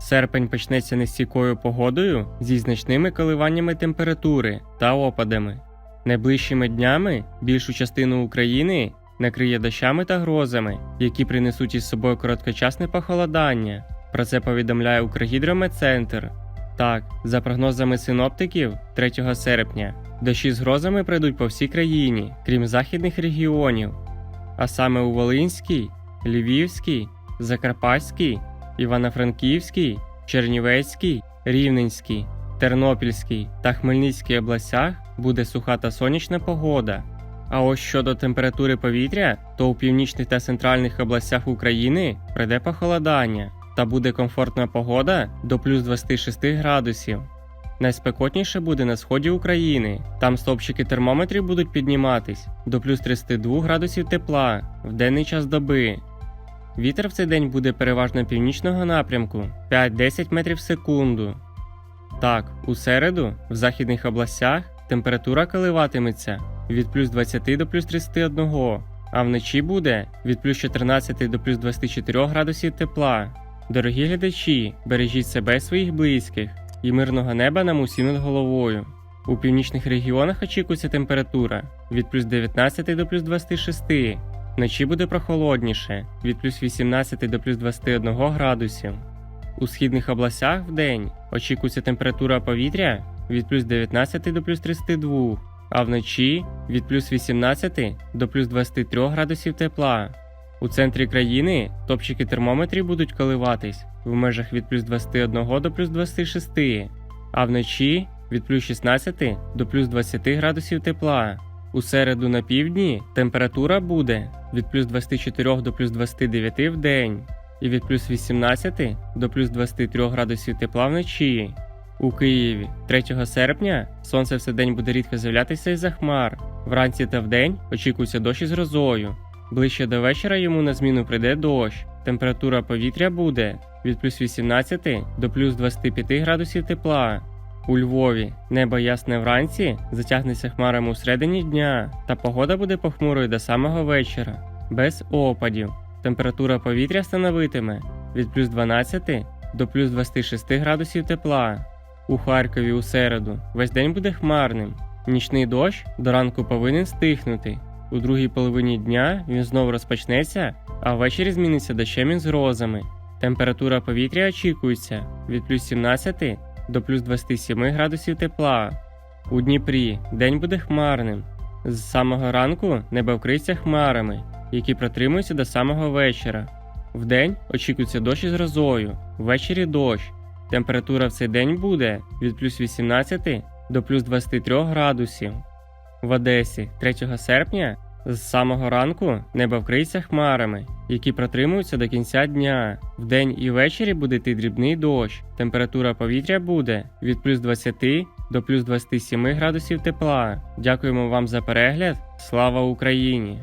Серпень почнеться нестійкою погодою зі значними коливаннями температури та опадами. Найближчими днями більшу частину України накриє дощами та грозами, які принесуть із собою короткочасне похолодання. Про це повідомляє Укргідрометцентр. Так, за прогнозами синоптиків, 3 серпня дощі з грозами прийдуть по всій країні, крім західних регіонів, а саме у Волинській, Львівській, Закарпатській, Івано-Франківській, Чернівецькій, Рівненській, Тернопільській та Хмельницькій областях буде суха та сонячна погода. А ось щодо температури повітря, то у північних та центральних областях України прийде похолодання та буде комфортна погода до плюс 26 градусів. Найспекотніше буде на сході України. Там стовпчики термометрів будуть підніматись до плюс 32 градусів тепла в денний час доби. Вітер в цей день буде переважно північного напрямку 5-10 метрів в секунду. Так, у середу в західних областях температура коливатиметься від плюс 20 до плюс 31, а вночі буде від плюс 14 до плюс 24 градусів тепла. Дорогі глядачі, бережіть себе і своїх близьких і мирного неба нам усім над головою. У північних регіонах очікується температура від плюс 19 до плюс 26. Вночі буде прохолодніше від плюс 18 до плюс 21 градусів. У східних областях в день очікується температура повітря від плюс 19 до плюс 32, а вночі від плюс 18 до плюс 23 градусів тепла. У центрі країни топчики термометрів будуть коливатись в межах від плюс 21 до плюс 26, а вночі від плюс 16 до плюс 20 градусів тепла. У середу на півдні температура буде від плюс 24 до плюс 29 в день і від плюс 18 до плюс 23 градусів тепла вночі. У Києві 3 серпня сонце все день буде рідко з'являтися із-за хмар. Вранці та вдень очікується дощ із грозою. Ближче до вечора йому на зміну прийде дощ. Температура повітря буде від плюс 18 до плюс 25 градусів тепла. У Львові небо ясне вранці, затягнеться хмарами у середині дня, та погода буде похмурою до самого вечора, без опадів. Температура повітря становитиме від плюс 12 до плюс 26 градусів тепла. У Харкові у середу весь день буде хмарним. Нічний дощ до ранку повинен стихнути. У другій половині дня він знову розпочнеться, а ввечері зміниться дощем із грозами. Температура повітря очікується від плюс 17 до плюс 27 градусів тепла. У Дніпрі день буде хмарним. З самого ранку небо вкриється хмарами, які протримуються до самого вечора. Вдень очікується дощ із грозою, ввечері дощ. Температура в цей день буде від плюс 18 до плюс 23 градусів. В Одесі 3 серпня з самого ранку небо вкриється хмарами, які протримуються до кінця дня. Вдень і ввечері буде йти дрібний дощ. Температура повітря буде від плюс 20 до плюс 27 градусів тепла. Дякуємо вам за перегляд. Слава Україні!